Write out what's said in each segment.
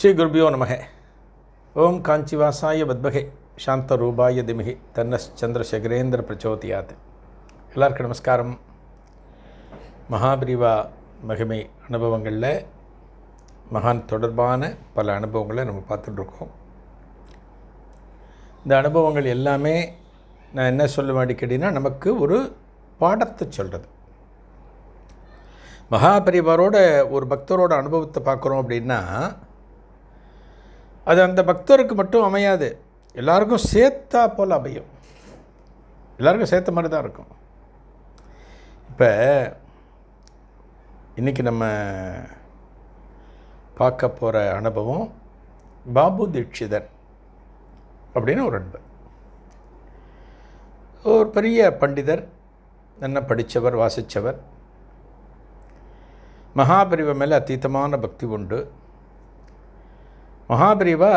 ஸ்ரீ குருபியோ நமக. ஓம் காஞ்சிவாசாய பத்மகே சாந்த ரூபாய திமிகி. தன்னஸ் சந்திரசேகரேந்திர பிரச்சோதியாத். எல்லாருக்கும் நமஸ்காரம். மகாபிரிவா மகிமை அனுபவங்களில் மகான் தொடர்பான பல அனுபவங்களை நம்ம பார்த்துட்ருக்கோம். இந்த அனுபவங்கள் எல்லாமே நான் என்ன சொல்லுவேன் அடிக்கடினா நமக்கு ஒரு பாடத்தை சொல்கிறது மகாபரிவாரோட ஒரு பக்தரோட அனுபவத்தை பார்க்குறோம் அப்படின்னா அது அந்த பக்தருக்கு மட்டும் அமையாது. எல்லாருக்கும் சேர்த்தா போல் அமையும். எல்லாருக்கும் சேர்த்த மாதிரி தான் இருக்கும். இப்போ இன்றைக்கி நம்ம பார்க்க போகிற அனுபவம் பாபு தீட்சிதர் அப்படின்னு ஒரு அன்பு. ஒரு பெரிய பண்டிதர் என்ன படித்தவர் வாசித்தவர் மகாபரிவ மேலே அத்தீத்தமான பக்தி உண்டு. மகாபிரிவா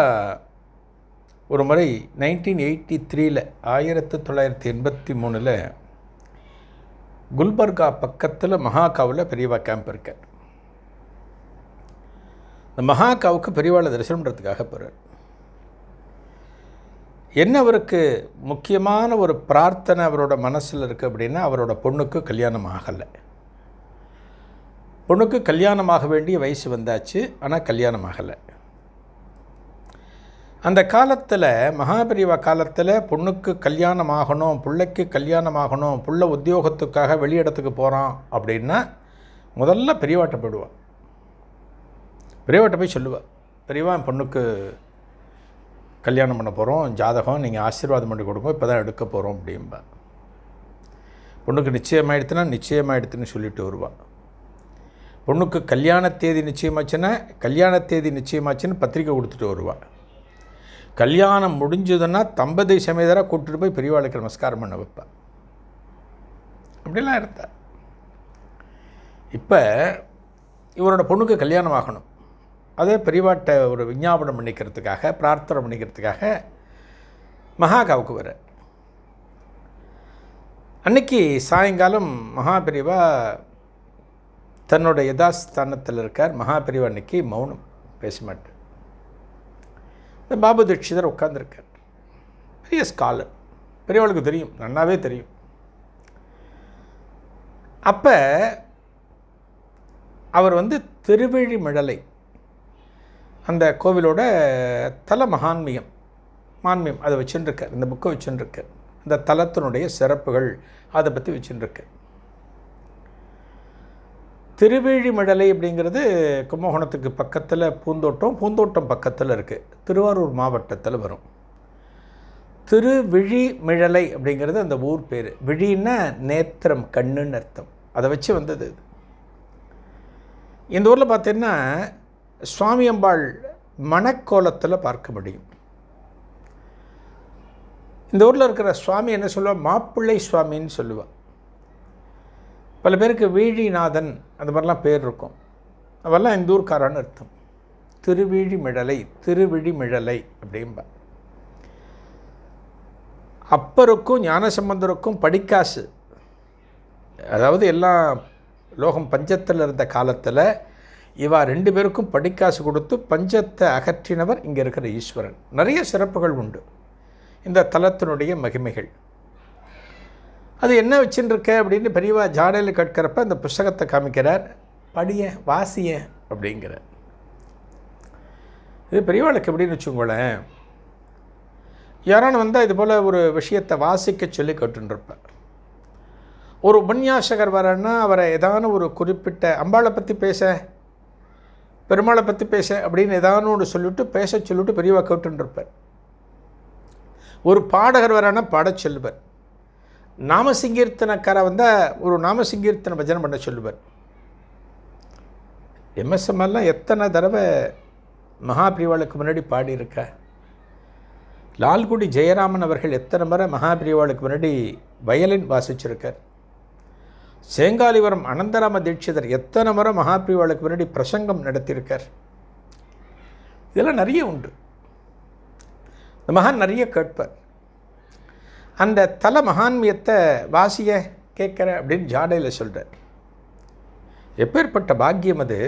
ஒரு முறை நைன்டீன் எயிட்டி த்ரீல ஆயிரத்தி தொள்ளாயிரத்தி எண்பத்தி மூணில் குல்பர்கா பக்கத்தில் மகாகாவில் பெரியவா கேம்ப் இருக்கார். இந்த மகாகாவுக்கு பெரியவாளை தரிசனம்ன்றதுக்காக போகிறார் என்ன அவருக்கு முக்கியமான ஒரு பிரார்த்தனை அவரோட மனசில் இருக்குது அப்படின்னா அவரோட பொண்ணுக்கு கல்யாணம் ஆகலை. பொண்ணுக்கு கல்யாணமாக வேண்டிய வயசு வந்தாச்சு ஆனால் கல்யாணம் ஆகலை. அந்த காலத்தில் மகாபிரிவா காலத்தில் பொண்ணுக்கு கல்யாணம் ஆகணும் பிள்ளைக்கு கல்யாணம் ஆகணும் புள்ள உத்தியோகத்துக்காக வெளியிடத்துக்கு போகிறான் அப்படின்னா முதல்ல பெரியவாட்ட போயிடுவாள் பெரியவாட்ட போய் சொல்லுவாள் பெரியவா என் பொண்ணுக்கு கல்யாணம் பண்ண போகிறோம் ஜாதகம் நீங்கள் ஆசீர்வாதம் பண்ணி கொடுங்க இப்போ தான் எடுக்க போகிறோம் அப்படிம்பா. பொண்ணுக்கு நிச்சயமாயிடுத்துனா நிச்சயமாயிடுத்துன்னு சொல்லிட்டு வருவாள் பொண்ணுக்கு கல்யாண தேதி நிச்சயமாச்சுன்னா கல்யாண தேதி நிச்சயமாச்சுன்னு பத்திரிக்கை கொடுத்துட்டு வருவாள் கல்யாணம் முடிஞ்சதுன்னா தம்பதி சமேதராக கூப்பிட்டு போய் பெரியவாளுக்கு நமஸ்காரம் பண்ண வைப்பேன். அப்படிலாம் இருந்தார் இப்போ இவரோட பொண்ணுக்கு கல்யாணம் ஆகணும். அதே பெரியவாட்ட ஒரு விஞ்ஞாபனம் பண்ணிக்கிறதுக்காக பிரார்த்தனை பண்ணிக்கிறதுக்காக மகாகாவுக்கு வர அன்னைக்கு சாயங்காலம் மகாபிரிவா தன்னோட யதாஸ்தானத்தில் இருக்கார். மகாபிரிவா அன்னைக்கு மௌனம் பேச மாட்டார். இந்த பாபு தீட்சிதர் உட்காந்துருக்கார் பெரிய ஸ்காலர் பெரியவளுக்கு தெரியும். நன்னாவே தெரியும். அப்போ அவர் வந்து திருவிழிமிழலை அந்த கோவிலோட தல மகான்மியம் மான்மியம் அதை வச்சுருக்கார் இந்த புக்கை வச்சுருக்கார் இந்த தலத்தினுடைய சிறப்புகள் அதை பற்றி வச்சுட்டுருக்கார் திருவேழிமடலை அப்படிங்கிறது கும்பகோணத்துக்கு பக்கத்தில் பூந்தோட்டம் பூந்தோட்டம் பக்கத்தில் இருக்குது திருவாரூர் மாவட்டத்தில் வரும். திருவிழிமிழலை அப்படிங்கிறது அந்த ஊர் பேர். விழின்னா நேத்திரம் கண்ணுன்னு அர்த்தம். அதை வச்சு வந்தது இந்த ஊரில் பார்த்தீங்கன்னா சுவாமி அம்பாள் மணக்கோலத்தில் பார்க்க முடியும். இந்த ஊரில் இருக்கிற சுவாமி என்ன சொல்லுவாள் மாப்பிள்ளை சுவாமின்னு சொல்லுவாள் பல பேருக்கு வீழிநாதன் அந்த மாதிரிலாம் பேர் இருக்கும். அவெல்லாம் இந்த ஊர்க்காரான்னு அர்த்தம். திருவிழிமிழலை திருவிழிமிழலை அப்படிம்பா. அப்பருக்கும் ஞானசம்பந்தருக்கும் படிக்காசு. அதாவது எல்லாம் லோகம் பஞ்சத்தில் இருந்த காலத்தில் இவா ரெண்டு பேருக்கும் படிக்காசு கொடுத்து பஞ்சத்தை அகற்றினவர் இங்கே இருக்கிற ஈஸ்வரன். நிறைய சிறப்புகள் உண்டு. இந்த தலத்தினுடைய மகிமைகள். அது என்ன வச்சுருக்க அப்படின்னு பெரியவா ஜாடையில் கற்கிறப்ப அந்த புஸ்தகத்தை காமிக்கிறார். படிய வாசிய அப்படிங்கிறார். இது பெரியவாளுக்கு எப்படின்னு வச்சுக்கோங்களேன். யாரான வந்தால் இது போல் ஒரு விஷயத்தை வாசிக்க சொல்லி கேட்டுருப்பார் ஒரு உபன்யாசகர் வரன்னா அவரை ஏதான ஒரு குறிப்பிட்ட அம்பாளை பற்றி பேச பெருமாளை பற்றி பேச அப்படின்னு ஏதானு ஒன்று சொல்லிவிட்டு பேச சொல்லிவிட்டு பெரியவா கேட்டுருப்பார் ஒரு பாடகர் வரன்னா பாடச் சொல்லுவார். நாமசிங்கீர்த்தனக்காரை வந்தால் ஒரு நாமசங்கீர்த்தனை பஜனை பண்ண சொல்லுவார். எம்எஸ்எம்எல்லாம் எத்தனை தடவை மகாபிரிவாளுக்கு முன்னாடி பாடியிருக்க? லால்குடி ஜெயராமன் அவர்கள் எத்தனை முறை மகாபிரிவாளுக்கு முன்னாடி வயலின் வாசிச்சிருக்கார்? சேங்காலிவரம் அனந்தராம தீட்சிதர் எத்தனை முறை மகாபிரிவாளுக்கு முன்னாடி பிரசங்கம் நடத்தியிருக்கார்? இதெல்லாம் நிறைய உண்டு. இந்த மகான் நிறைய கேட்பார். அந்த தல மகான்மியத்தை வாசிய கேட்குற அப்படின்னு ஜாடையில் சொல்கிறார் எப்பேற்பட்ட பாக்கியம் அது?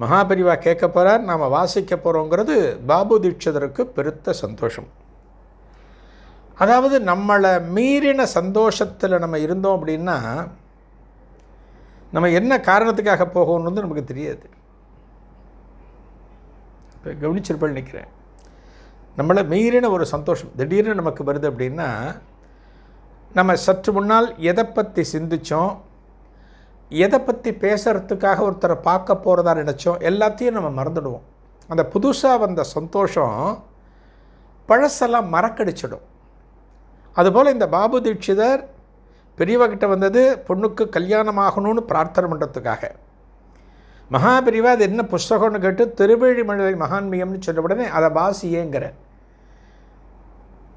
மகாபரிவா கேட்க போகிறார் நாம் வாசிக்க போகிறோங்கிறது பாபு தீட்சிதருக்கு பெருத்த சந்தோஷம். அதாவது நம்மளை மீறின சந்தோஷத்தில் நம்ம இருந்தோம் அப்படின்னா நம்ம என்ன காரணத்துக்காக போகணுன்றது நமக்கு தெரியாது. இப்போ கவனிச்சிருப்பேன் நினைக்கிறேன். நம்மளை மீறின ஒரு சந்தோஷம். திடீர்னு நமக்கு வருது அப்படின்னா நம்ம சற்று முன்னால் எதை பற்றி சிந்தித்தோம் எதை பற்றி பேசுகிறதுக்காக ஒருத்தரை பார்க்க போகிறதா நினச்சோம் எல்லாத்தையும் நம்ம மறந்துடுவோம். அந்த புதுசாக வந்த சந்தோஷம் பழசெல்லாம் மறக்கடிச்சிடும். அதுபோல் இந்த பாபு தீட்சிதர் பெரியவகிட்ட வந்தது பொண்ணுக்கு கல்யாணம் ஆகணும்னு பிரார்த்தனை பண்ணுறதுக்காக மகாபிரிவா அது என்ன புஸ்தகம்னு கேட்டு திருவழிமலை மகான்மியம்னு சொன்ன உடனே அதை வாசியேங்கிற.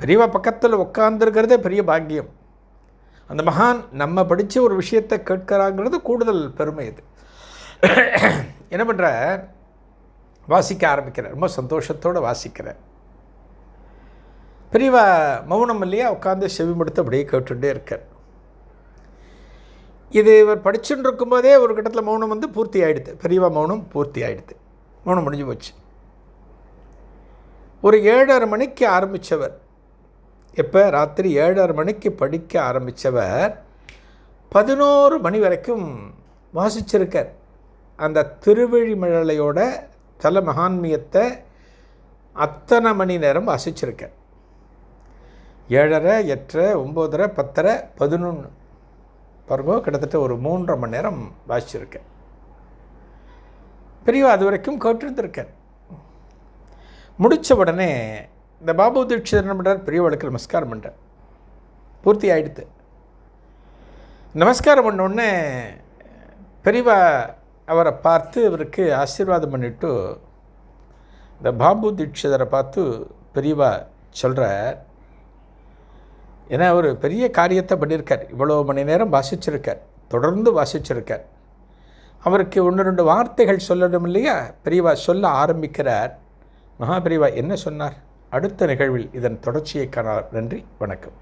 பெரியவா பக்கத்தில் உட்காந்துருக்கிறதே பெரிய பாக்கியம். அந்த மகான் நம்ம படித்த ஒரு விஷயத்தை கேட்கிறாங்கிறது கூடுதல் பெருமை இது என்ன பண்ணுற வாசிக்க ஆரம்பிக்கிறேன் ரொம்ப சந்தோஷத்தோடு வாசிக்கிறேன் பெரியவா மௌனம் இல்லையா? உட்காந்து செவிமடுத்து அப்படியே கேட்டுட்டே இருக்கார். இது இவர் படிச்சுட்டு இருக்கும்போதே ஒரு கட்டத்தில் மௌனம் வந்து பூர்த்தி ஆகிடுது பெரியவா மௌனம் பூர்த்தி ஆகிடுது மௌனம் முடிஞ்சு போச்சு. ஒரு ஏழரை மணிக்கு ஆரம்பித்தவர் எப்போ? ராத்திரி ஏழரை மணிக்கு படிக்க ஆரம்பித்தவர் பதினோரு மணி வரைக்கும் வாசிச்சிருக்கார். அந்த திருவழிமழலையோட தல மகான்மியத்தை அத்தனை மணி நேரம் வாசிச்சிருக்கார். ஏழரை எட்டரை ஒம்போதரை பத்தரை பதினொன்று பாருங்க கிட்டத்தட்ட ஒரு மூன்றரை மணி நேரம் வாசிச்சிருக்கேன் பெரியவா அது வரைக்கும் கேட்டிருந்திருக்கேன் முடித்த உடனே இந்த பாபு தீட்சிதர் என்ன பண்ணுறார் பெரியவளுக்கு நமஸ்காரம் பண்ணுறார் பூர்த்தி ஆகிடுது நமஸ்காரம் பண்ணோடனே பெரியவா அவரை பார்த்து இவருக்கு ஆசீர்வாதம் பண்ணிவிட்டு இந்த பாபு தீட்சிதரை பார்த்து பெரியவா சொல்கிறார் ஏன்னா அவர் பெரிய காரியத்தை பண்ணியிருக்கார். இவ்வளோ மணி நேரம் வாசிச்சிருக்கார். தொடர்ந்து வாசிச்சிருக்கார். அவருக்கு ஒன்று ரெண்டு வார்த்தைகள் சொல்லணும் இல்லையா பெரியவா சொல்ல ஆரம்பிக்கிறார். மகாபெரிவா என்ன சொன்னார்? அடுத்த நிகழ்வில் இதன் தொடர்ச்சியை காணலாம். நன்றி வணக்கம்.